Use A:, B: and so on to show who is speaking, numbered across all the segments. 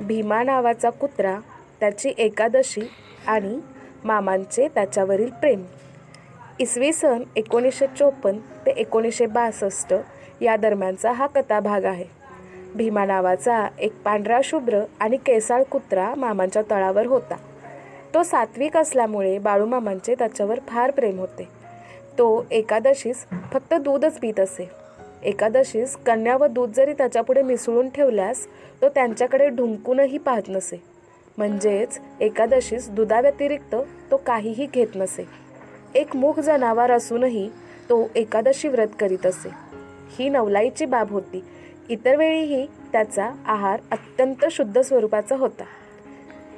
A: भीमा नावाचा कुत्रा त्याची एकादशी आणि मामांचे त्याच्यावरील प्रेम. इसवी सन एकोणीसशे चोपन्न ते एकोणीसशे बासष्ट या दरम्यानचा हा कथाभाग आहे. भीमा नावाचा एक पांढरा शुभ्र आणि केसाळ कुत्रा मामांच्या तळावर होता. तो सात्विक असल्यामुळे बाळूमामांचे त्याच्यावर फार प्रेम होते. तो एकादशीस फक्त दूधच पित असे. एकादशीस कन्या व दूध जरी त्याच्यापुढे मिसळून ठेवल्यास तो त्यांच्याकडे ढुंकूनही पाहत नसे. म्हणजेच एकादशीस दुधाव्यतिरिक्त तो काहीही घेत नसे. एक मूग जनावर असूनही तो एकादशी व्रत करीत असे. ही नवलाईची बाब होती. इतर वेळीही त्याचा आहार अत्यंत शुद्ध स्वरूपाचा होता.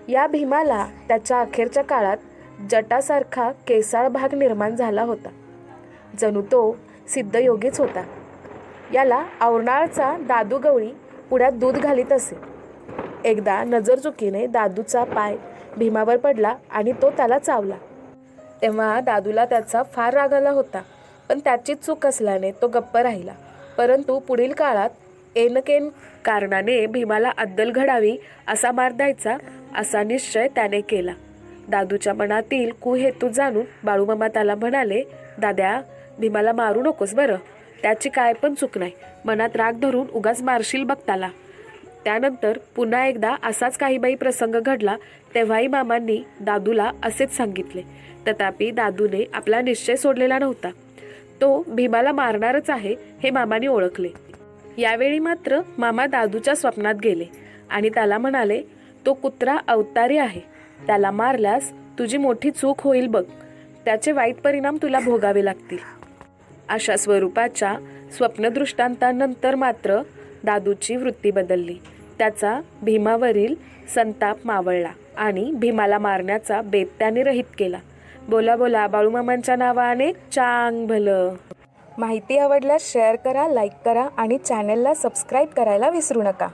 A: या भीमाला त्याच्या अखेरच्या काळात जटासारखा केसाळ भाग निर्माण झाला होता. जणू तो सिद्धयोगीच होता. याला औरणाळचा दादू गवळी पुढ्यात दूध घालीत असे. एकदा नजर चुकीने दादूचा पाय भीमावर पडला आणि तो त्याला चावला. तेव्हा दादूला त्याचा फार राग आला होता पण त्याचीच चूक असल्याने तो गप्प राहिला. परंतु पुढील काळात एनकेन कारणाने भीमाला अद्दल घडावी असा मार द्यायचा असा निश्चय त्याने केला. दादूच्या मनातील कुहेतू जाणून बाळूमामा त्याला म्हणाले दाद्या भीमाला मारू नकोस बरं. त्याची काय पण चूक नाही. मनात राग धरून उगाच मारशील बघताला त्यानंतर पुन्हा एकदा असाच काही बाई प्रसंग घडला तेव्हाही मामांनी दादूला असेच सांगितले. तथापि दादूने आपला निश्चय सोडलेला नव्हता. तो भीमाला मारणारच आहे हे मामाने ओळखले. यावेळी मात्र मामा दादूच्या स्वप्नात गेले आणि त्याला म्हणाले तो कुत्रा अवतारी आहे. त्याला मारल्यास तुझी मोठी चूक होईल बघ. त्याचे वाईट परिणाम तुला भोगावे लागतील. अशा स्वरूपाच्या स्वप्नदृष्टांतानंतर मात्र दादूची वृत्ती बदलली. त्याचा भीमावरील संताप मावळला आणि भीमाला मारण्याचा बेत त्याने रहित केला. बोला बोला बाळूमामांच्या नावाने चांग भलं. माहिती आवडल्यास शेअर करा लाईक करा आणि चॅनलला सबस्क्राईब करायला विसरू नका.